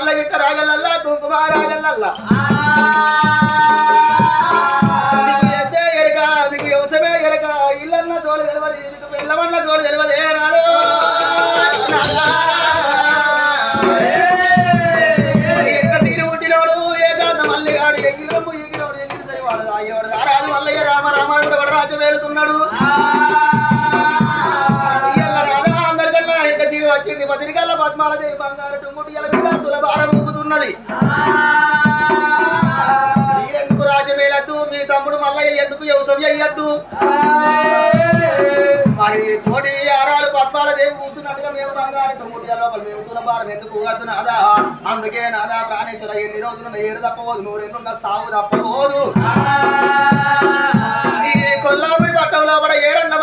నల్లగిట్ట రాగలల్లా కుంకుమ రాగలల్లా నీకు ఎద్దే ఎరక నీకు వ్యవసమే ఎరక. ఇల్లన్న తోలు తెలియదు నీకు పిల్లవన్న తోలు తెలియదు ఏ రాదు ఎరక తీరు పుట్టినోడు ఏకాంత మల్లయ్య వేలుతున్నాడు అందరికన్నా ఎరక తీరు వచ్చింది పచ్చడికల్లా పద్మాలదేవి బంగారు ఉన్నది. ఊగుతున్నది మీరెందుకు రాజమేలద్దు? మీ తమ్ముడు మల్లయ్య ఎందుకు వ్యవసాయం చెయ్యొద్దు మరి తోటి ఆరాలు పద్మాల దేవి కూర్చున్నట్టుగా మేము బంగారు తొమ్మిది లోపల మేము తులభారం ఎందుకు ఊగద్దు నాదా? అందుకే నాదా ప్రాణేశ్వర ఎన్ని రోజులు ఏడు తప్పబోదు నూరెన్నున్న సాగు తప్పబోదు. ఈ కొల్లాపురి పట్టంలో కూడా ఏరన్న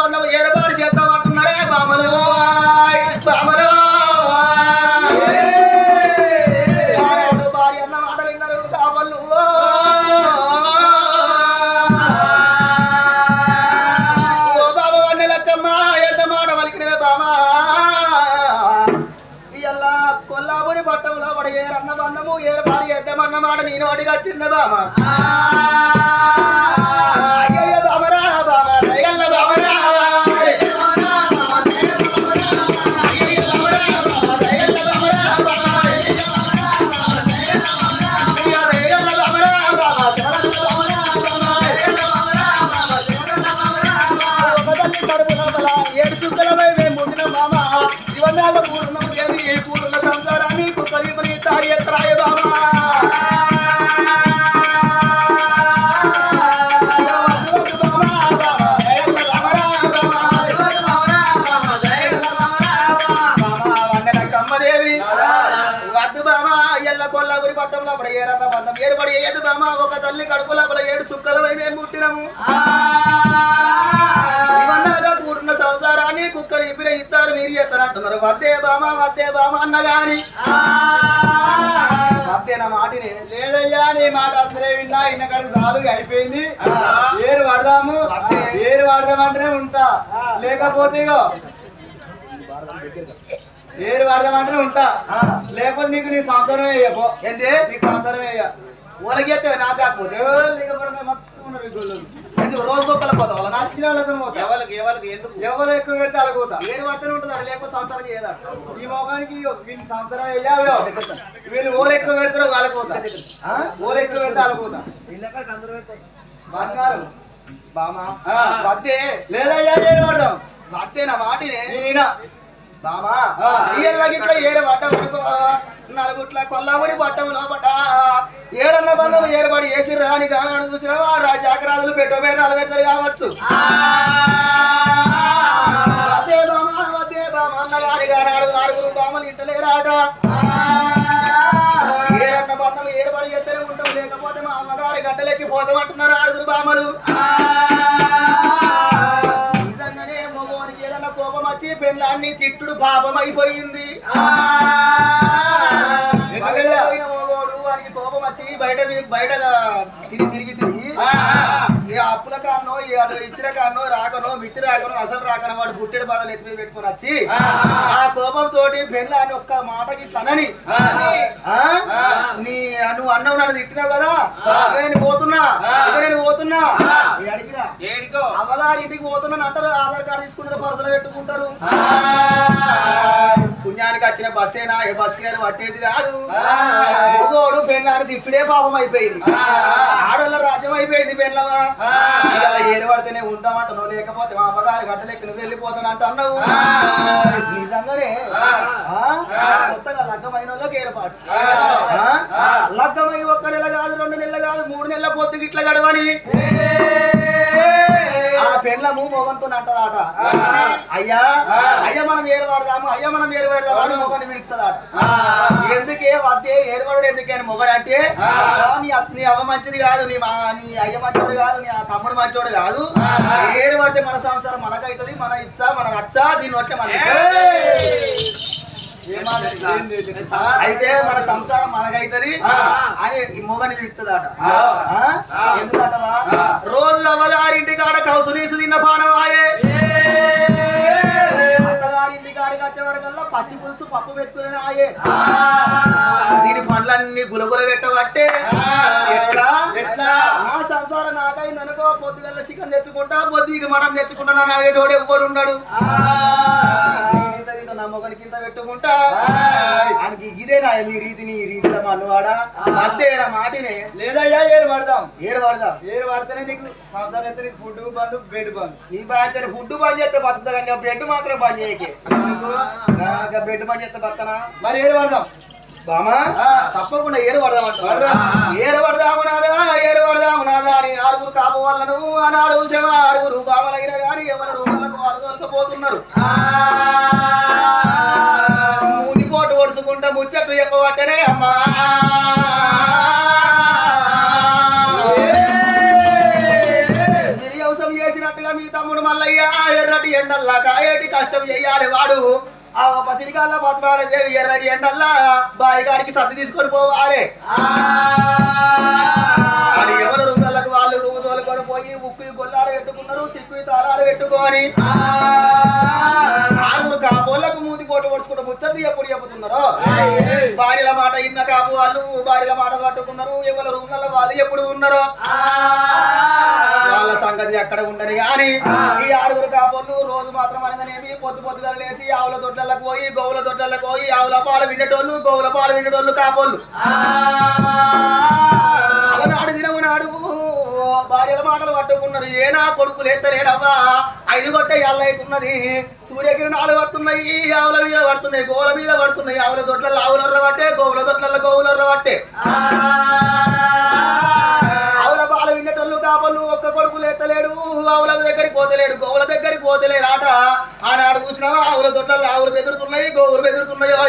మాట నేను అడిగి బామా ఒక తల్లి కడుపు లోపల ఏడు చుక్కలమై మేము పుట్టినము? ఇవన్నాగా కూడున్న సంసారాన్ని కుక్కలు ఇప్పిన ఇస్తారు మీరు ఎత్తనంటున్నారు వద్దే బామా వద్దే బామా అన్నగాని. వద్దే నా మాటిని. లేదయ్యా నీ మాట అసలే విన్నా ఇన్నకాడ చాలు అయిపోయింది. ఏరు వాడదాము. ఏరు వాడదామంటేనే ఉంటా. లేకపోతే ఏరు వాడదామంటేనే ఉంటా. లేకపోతే నీకు నీ సంసారమే వేయపో ఏంటి నీకు సంసారమే వేయ ఒలగేస్తే నాకు కాకపోతే లేకపోతే మొత్తం ఉన్నారు ఈ గొల్లోళ్ళు. ఎందుకు రోజు గొప్పల పోతా వాళ్ళ నచ్చిన వాళ్ళతో పోతా ఎవరికి ఎవరికి ఎందుకు ఎవరు ఎక్కువ పెడితే అలా పోతా ఏరు పడితేనే ఉంటుంది అక్కడ లేకపోతే సంసారం చేయదా ఈ మొఖానికి వీళ్ళు సంసారం వేయాలి వీళ్ళు ఓలు ఎక్కువ పెడతారో వాళ్ళకి పోతా? ఓలు ఎక్కువ పెడితే అలా పోతా బంగారం బామా వద్దే లేదయ్యా ఏడు పడదాం వద్దే నా మాటినే బామా ఇయ్యల్లకి ఇట్లా ఏడు పడ్డం అనుకో నలుగుట్ల కొల్లబడి పట్టం లోపట. ఏరన్న బంధం ఏర్పడి వేసి రాని గానాడు చూసినావా? రాజాకరాజులు పెట్టో మీద నిలబెడతారు కావచ్చు. వద్దే బామా వద్దే బామా గానాడు ఆరుగురు బామలు ఇంటలేరాట. ఏరన్న బంధం ఏర్పడి ఎత్తనే ఉంటాం లేకపోతే మా అమ్మగారి గడ్డలెక్కి పోతామంటున్నారు ఆరుగురు బామలు తిట్టుడు పాపం అయిపోయింది మగోడు వానికి కోపం వచ్చి బయట బయట తిరిగి తిరిగి తిరిగి. ఈ అప్పుల ఈ అటు ఇచ్చిన కాన్నో రాకనో మిత్తి రాకనో అసలు రాకనో వాడు పుట్టెడు బాధలు ఎత్తి పెట్టుకొని వచ్చి ఆ. కోపం తోటి పెళ్ళాన్ని ఒక్క మాటకి ఆ? నీ నువ్వు అన్నవు నన్ను తిట్టినావు కదా నేను పోతున్నా నేను పోతున్నా. అమ్మగారి ఇంటికి పోతున్నాను అంటారు ఆధార్ కార్డు తీసుకుంటారు పర్సలు పెట్టుకుంటారు? పుణ్యానికి వచ్చిన బస్ అయినా ఏ బస్కి పట్టేది కాదు. మగోడు పెళ్ళాన్ని తిట్టుడే పాపం అయిపోయింది. ఆడోళ్ళ రాజ్యం అయిపోయింది పెళ్ళవా పడితేనే ఉంటామంటున్నావు లేకపోతే మా అమ్మగారి గడ్డలెక్కి నువ్వు వెళ్ళిపోతానంట అన్నావు నిజంగానే? కొత్తగా లగ్గమైన వాళ్ళకి ఏర్పాటు? లగ్గమై ఒక్క నెల కాదు రెండు నెలలు కాదు మూడు నెలల పొద్దుకి ఇట్లా గడవని. పెండ్లము మొగంతో అంటదాట. అయ్యా అయ్యా మనం ఏరువాడదాము అయ్యా మనం ఏరువాడదాము అని మొగని విడుతుందట ఎందుకే వద్దే ఏరువాడు ఎందుకే అని మొగడు అంటే "ఆ, నీ అవ్వ మంచిది కాదు నీ మా నీ అయ్య మంచోడు కాదు నీ ఆ తమ్ముడు మంచోడు కాదు. ఏరు పడితే మన సంసారం మనకైతది మన ఇచ్చ మన రచ్చ దీని వచ్చే మన అయితే మన సంసారం మనకైతది. అని ఈ మొగని ఎందుకంటవా రోజు అవ్వగారింటి కాడ కౌసు నీసు తిన్న పానవాయే అత్తగారింటి కాడికి వచ్చే వరకల్లా పచ్చి పులుసు పప్పు పెట్టుకుని ఆ. పాయే దీని పనులన్నీ గులగుల పెట్టబట్టే. ఎట్లా? ఎట్లా? నా సంసారం నాకైంది అనుకో పొద్దుగల్ల చికెన్ తెచ్చుకుంటా పొద్దుకి మటన్ తెచ్చుకుంటా అడిగేటోడు ఎవ్వడు ఉన్నాడు ఇంత పెట్టుకుంటా. ఆయనకి ఇదేనా మీ రీతిని ఈ రీతిలో మన్నవాడా మధ్యేనా మాటినే. లేదయ్యా ఏరు పడదాం. ఏరు పడదాం. ఏరు పడితేనే నీకు సంవత్సరం అయితే నీకు ఫుడ్ బంద్ బెడ్ బంద్ నీ బాధ్యత ఫుడ్ బంద్ చేస్తే బతుకుతా కానీ బ్రెడ్ మాత్రం బంద్ చేయకే. బ్రెడ్ బంద్ చేస్తే బతనా మరి ఏరు పడదాం. బామా. తప్పకుండా ఏరు పడదామంట పడదాం. ఏరు పడదాము నాదా ఏరు పడదాము నాదా అని ఆరుగురు కాపు వాళ్ళను ఆనాడు శవ ఆరుగురు బామలైన గాని ఎవరి రూపాలకు వాళ్ళు దొరకపోతున్నారు ముచ్చట్లు చెప్పబట్టనే అమ్మా. నిర్యవసం చేసినట్టుగా మీ తమ్ముడు మల్లయ్య ఎర్రటి ఎండల్లా కాయేటి కష్టం చెయ్యాలి వాడు. ఆ పసిడికాళ్ళ పత్రాలు చేవి ఎర్రటి ఎండల్లా బాయిగాడికి సర్ది తీసుకొని పోవాలి. ఎవరు రుంగళ్ళకు వాళ్ళు తోలుకొని పోయి ఉక్కు గొల్లాలు పెట్టుకున్నారు సిక్కు తాళాలు పెట్టుకొని. ఆరుగురు పోటు పొడుచుకుంటూ ముచ్చట్లు ఎప్పుడు చెబుతున్నారో భార్యల మాట ఇన్న కాపు వాళ్ళు భార్యల మాటలు పట్టుకున్నారు ఎవరి రూమ్లలో వాళ్ళు ఎప్పుడు ఉన్నారో? వాళ్ళ సంగతి అక్కడ ఉండని గాని ఈ ఆరుగురు కాపోళ్ళు రోజు మాత్రం అనగానేమి పొద్దు పొద్దుగా లేచి ఆవుల దొడ్లకు పోయి గోవుల దొడ్లకు పోయి ఆవుల పాలు విండేటోళ్ళు గోవుల పాలు విండేటోళ్ళు కాపోళ్ళు. అలనాడు దినము నాడు భార్యల మాటలు పట్టుకున్నారు ఏ నా కొడుకులు ఎత్తలేడవ్వా ఐదు గొట్ట ఎల్లైతున్నది సూర్యకిరణాలు వస్తున్నాయి ఆవుల మీద పడుతున్నాయి గోవుల మీద పడుతున్నాయి. ఆవుల దొడ్లలో ఆవులర్ర పట్టే గోవుల దొడ్లలో గోవులర్ర పట్టే. ఆవుల పాలు విన్నటోళ్ళు కాపళ్ళు ఒక్క కొడుకులు ఎత్తలేడు ఆవుల దగ్గరికి పోతలేడు గోవుల దగ్గరికి పోతలేడు ఆట ఆనాడు చూసినావా ఆవుల దొడ్లలో ఆవులు బెదురుతున్నాయి గోవులు బెదురుతున్నాయో.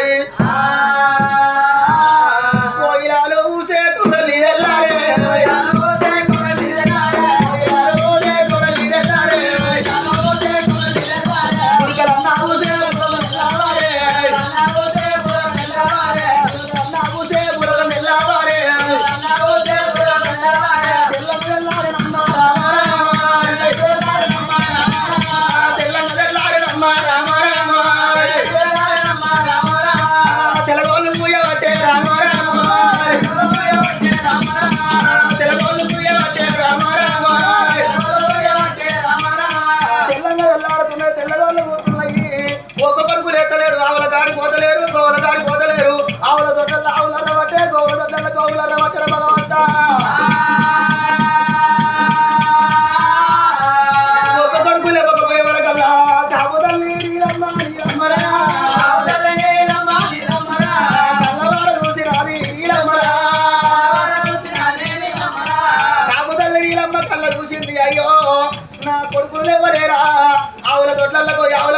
ఆవుల దొడ్లకు ఆవుల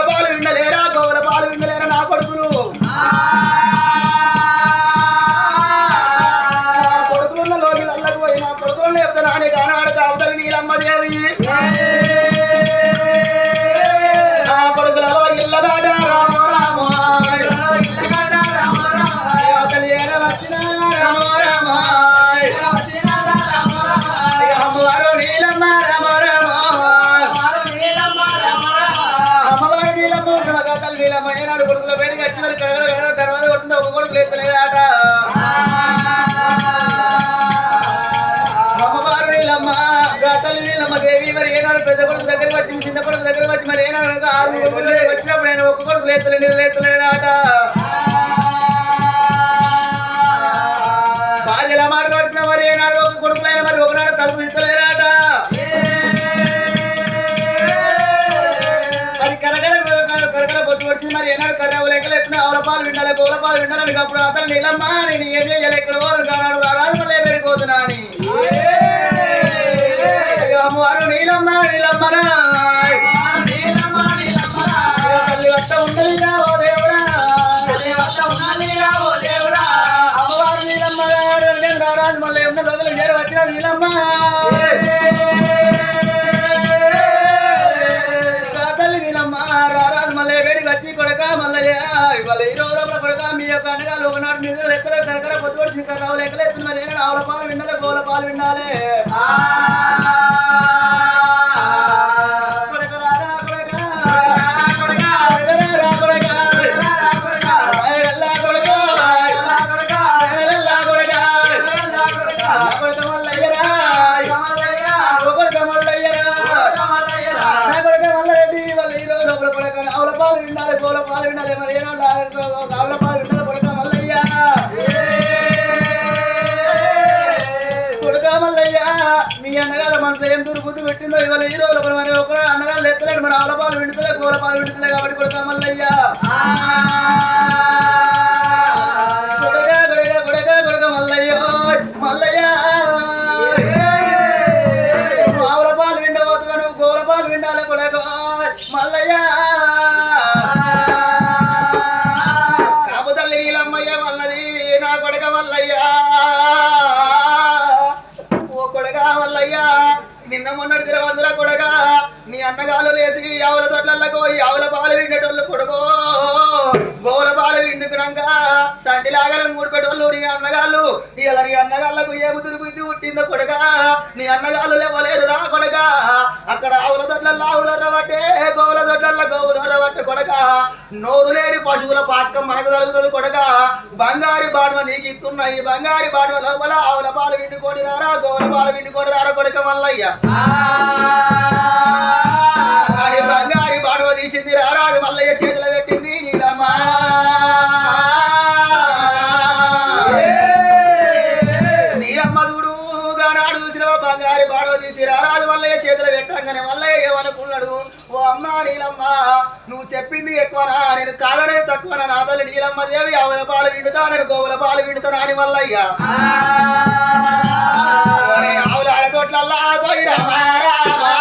కొడుకు దగ్గర వచ్చి చిన్న కొడుకు దగ్గర వచ్చి మరి ఏనాడు ఆరు వచ్చినప్పుడు ఆయన ఒక్క కొడుకు లేతలేడు లేతలేడాట భార్యల మాట పడుతున్న మరి? ఏనాడు ఒక కొడుకులైన మరి ఒకనాడు తలుపు ఇస్తలేరాట మరి కరకర కరకర కరకర పొద్దు వచ్చింది మరి ఏనాడు కర్ర లెక్కలు ఎత్తున ఆవుల పాలు విండాలి గోల పాలు విండాలని అప్పుడు అతను నీలమ్మ నేను ఏం చేయాలి ఎక్కడ పోవాలి కానాడు రాదు మళ్ళీ పెరిగిపోతున్నా అని యొక్క అండగా ఒకనాడు నిధులు ఎత్తలే కరకర పొద్దుపడి పడిచి రావు లెక్కలు ఎత్తున్న మరి ఏనాడు ఆవుల పాలు విండాలి గోల పాలు విండాలి పెట్టిందో ఇవాళ ఈ రోజులు మరి ఒక అన్నగారు ఎత్తలేడు మరి ఆవుల పాలు విండుతలే గోల పాలు కాబట్టి కొడతా మల్లయ్య. కొడుక కొడుక కొడుక కొడుక మల్లయ్య. మల్లయ్య. ఆవుల విండవచ్చు విండవద్దు నువ్వు విండాలి కొడుక. మల్లయ్య. కాపుతల్లి నీలమ్మయ్య మల్లది నా కొడక మల్లయ్య. నిన్న మొన్నటి తిరవందుర కొడగా నీ అన్నగాలు లేచి ఆవుల తొట్లకు ఈ ఆవుల పాలు విండేటోళ్ళు కొడుకో గోవుల పాలు విండుకున్నాక సంటిలాగల మూడు పెట్టోళ్ళు నీ అన్నగాళ్ళు. ఇలా నీ అన్నగాళ్ళకు ఏ బుద్ధి బుద్ధి పుట్టిందో కొడగా నీ అన్నగాళ్ళు లేవలేరు రా కొడగా. అక్కడ ఆవుల దొడ్ల ఆవుల రవట్టే గోవుల దొడ్ల గోవుల రవట్టే కొడగా. నోరు లేని పశువుల పాతకం మనకు తలుగుతుంది కొడగా. బంగారు బాడువ నీకు ఇస్తున్నాయి. బంగారు బాడవ లోపల ఆవుల పాలు విండుకోడి రారా గోవుల పాలు విండుకోడి రారా కొడక మల్లయ్య. అని బంగారి బాడవ తీసింది రారా అది మల్లయ్య చేతిలో పెట్టింది నీలమ్మా. బంగారి బాడవ తీసి రారాజు మల్లయ్య చేతిలో పెట్టంగానే మల్లయ్య ఏమనుకున్నాడు? ఓ అమ్మ నీలమ్మ నువ్వు చెప్పింది ఎక్కువనా నేను కాదనే తక్కువనా నా తల్లి నీలమ్మ దేవి ఆవుల పాలు విండుతా నేను గోవుల పాలు విండుతా అని మల్లయ్య ఒరే ఆవుల ఆడతోట్లల్లా పోయి రామా రామా